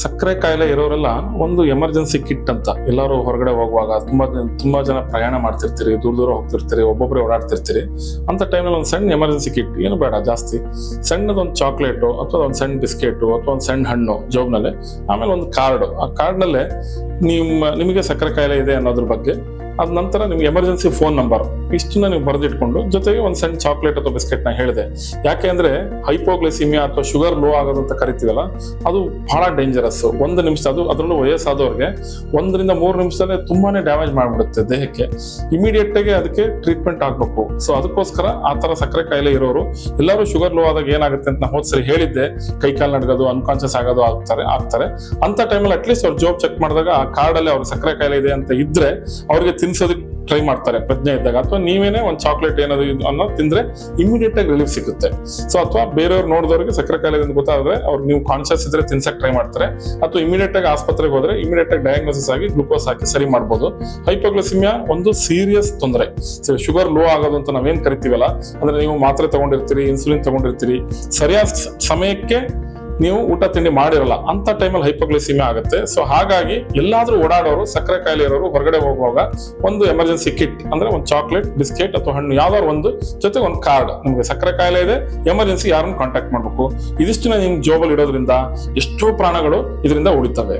ಸಕ್ಕರೆ ಕಾಯಿಲೆ ಇರೋರೆಲ್ಲ ಒಂದು ಎಮರ್ಜೆನ್ಸಿ ಕಿಟ್ ಅಂತ. ಎಲ್ಲರೂ ಹೊರಗಡೆ ಹೋಗುವಾಗ ತುಂಬಾ ತುಂಬಾ ಜನ ಪ್ರಯಾಣ ಮಾಡ್ತಿರ್ತೀರಿ, ದೂರ ದೂರ ಹೋಗ್ತಿರ್ತೀರಿ ಒಬ್ಬೊಬ್ಬರೇ ಓಡಾಡ್ತಿರ್ತೀರಿ. ಅಂತ ಟೈಮಲ್ಲಿ ಒಂದು ಸಣ್ಣ ಎಮರ್ಜೆನ್ಸಿ ಕಿಟ್, ಏನು ಬೇಡ, ಜಾಸ್ತಿ. ಸಣ್ಣದೊಂದು ಚಾಕ್ಲೇಟು ಅಥವಾ ಒಂದು ಸಣ್ಣ ಬಿಸ್ಕೆಟು ಅಥವಾ ಒಂದು ಸಣ್ಣ ಹಣ್ಣು ಜೋಬ್ನಲ್ಲಿ, ಆಮೇಲೆ ಒಂದು ಕಾರ್ಡು. ಆ ಕಾರ್ಡ್ನಲ್ಲೇ ನಿಮ್ಮ, ನಿಮಗೆ ಸಕ್ಕರೆ ಕಾಯಿಲೆ ಇದೆ ಅನ್ನೋದ್ರ ಬಗ್ಗೆ ಅದ ನಂತರ ನಿಮ್ಗೆ ಎಮರ್ಜೆನ್ಸಿ ಫೋನ್ ನಂಬರ್ ಇಷ್ಟನ್ನ ನೀವು ಬರೆದಿಟ್ಕೊಂಡು ಜೊತೆಗೆ ಒಂದು ಸಣ್ಣ ಚಾಕ್ಲೇಟ್ ಅಥವಾ ಬಿಸ್ಕೆಟ್ನ ಹೇಳಿದೆ. ಯಾಕೆ ಅಂದ್ರೆ ಹೈಪೋಗ್ಲಿಸಿಮಿಯಾ ಅಥವಾ ಶುಗರ್ ಲೋ ಆಗೋದಂತ ಕರಿತೀವಲ್ಲ, ಅದು ಬಹಳ ಡೇಂಜರಸ್ ಒಂದು ನಿಮಿಷ ಅದು ಅದರಲ್ಲೂ ವಯಸ್ಸಾದವ್ರಿಗೆ ಒಂದರಿಂದ ಮೂರು ನಿಮಿಷದಲ್ಲೇ ತುಂಬಾನೇ ಡ್ಯಾಮೇಜ್ ಮಾಡಿಬಿಡುತ್ತೆ ದೇಹಕ್ಕೆ. ಇಮಿಡಿಯೇಟ್ ಆಗಿ ಅದಕ್ಕೆ ಟ್ರೀಟ್ಮೆಂಟ್ ಆಗ್ಬೇಕು. ಸೊ ಅದಕ್ಕೋಸ್ಕರ ಆ ತರ ಸಕ್ಕರೆ ಕಾಯಿಲೆ ಇರೋರು, ಎಲ್ಲರೂ ಶುಗರ್ ಲೋ ಆದಾಗ ಏನಾಗುತ್ತೆ ಅಂತ ನಾವು ಹೋದ್ಸರಿ ಹೇಳಿದ್ದೆ. ಕೈ ಕಾಲು ನಡ್ಗೋದು ಅನ್ಕಾನ್ಶಿಯಸ್ ಆಗೋದು ಆಗ್ತಾರೆ ಆಗ್ತಾರೆ. ಅಂತ ಟೈಮಲ್ಲಿ ಅಟ್ಲೀಸ್ಟ್ ಅವ್ರ ಜಾಬ್ ಚೆಕ್ ಮಾಡಿದಾಗ ಆ ಕಾರ್ಡಲ್ಲಿ ಅವ್ರ ಸಕ್ಕರೆ ಕಾಯಿಲೆ ಇದೆ ಅಂತ ಇದ್ರೆ ಅವ್ರಿಗೆ ತಿನ್ಸೋದಕ್ಕೆ ಟ್ರೈ ಮಾಡ್ತಾರೆ ಪ್ರಜ್ಞೆ ಇದ್ದಾಗ. ಅಥವಾ ನೀವೇನೇ ಒಂದು ಚಾಕ್ಲೇಟ್ ಏನಾದ್ರು ಅನ್ನೋದು ತಿಂದ್ರೆ ಇಮಿಡಿಯೇಟ್ ಆಗಿ ರಿಲೀಫ್ ಸಿಗುತ್ತೆ. ಸೊ ಅಥವಾ ಬೇರೆಯವ್ರು ನೋಡಿದವ್ರಿಗೆ ಸಕ್ಕರೆ ಕಾಯಿಲೆ ಗೊತ್ತಾದ್ರೆ ಅವ್ರು ನೀವು ಕಾನ್ಶಿಯಸ್ ಇದ್ರೆ ತಿನ್ಸಕ್ ಟ್ರೈ ಮಾಡ್ತಾರೆ. ಅಥವಾ ಇಮಿಡಿಯೇಟ್ ಆಗಿ ಆಸ್ಪತ್ರೆಗೆ ಹೋದ್ರೆ ಇಮಿಡಿಯೇಟ್ ಆಗಿ ಡಯಾಗ್ನೋಸಿಸ್ ಆಗಿ ಗ್ಲೂಕೋಸ್ ಹಾಕಿ ಸರಿ ಮಾಡ್ಬೋದು. ಹೈಪೋಗ್ಲೋಸಿಮಿಯಾ ಒಂದು ಸೀರಿಯಸ್ ತೊಂದರೆ. ಶುಗರ್ ಲೋ ಆಗೋದು ಅಂತ ನಾವೇನ್ ಕರಿತೀವಲ್ಲ, ಅಂದ್ರೆ ನೀವು ಮಾತ್ರೆ ತಗೊಂಡಿರ್ತೀರಿ ಇನ್ಸುಲಿನ್ ತಗೊಂಡಿರ್ತೀರಿ ಸರಿಯಾದ ಸಮಯಕ್ಕೆ ನೀವು ಊಟ ತಿಂಡಿ ಮಾಡಿರಲ್ಲ, ಅಂತ ಟೈಮಲ್ಲಿ ಹೈಪೋಗ್ಲಿಸಿಮಿಯಾ ಆಗುತ್ತೆ. ಸೊ ಹಾಗಾಗಿ ಎಲ್ಲಾದರೂ ಓಡಾಡೋರು, ಸಕ್ಕರೆ ಕಾಯಿಲೆ ಇರೋರು ಹೊರಗಡೆ ಹೋಗುವಾಗ ಒಂದು ಎಮರ್ಜೆನ್ಸಿ ಕಿಟ್ ಅಂದ್ರೆ ಒಂದು ಚಾಕ್ಲೇಟ್ ಬಿಸ್ಕೆಟ್ ಅಥವಾ ಹಣ್ಣು, ಯಾವ್ದಾದ್ರು ಒಂದು ಜೊತೆಗೆ ಒಂದು ಕಾರ್ಡ್ ನಿಮಗೆ ಸಕ್ಕರೆ ಕಾಯಿಲೆ ಇದೆ ಎಮರ್ಜೆನ್ಸಿ ಯಾರನ್ನು ಕಾಂಟ್ಯಾಕ್ಟ್ ಮಾಡಬೇಕು? ಇದಿಷ್ಟು ನಿಮ್ಗೆ ಜೋಬಲ್ ಇಡೋದ್ರಿಂದ ಎಷ್ಟೋ ಪ್ರಾಣಗಳು ಇದರಿಂದ ಉಳಿತವೆ.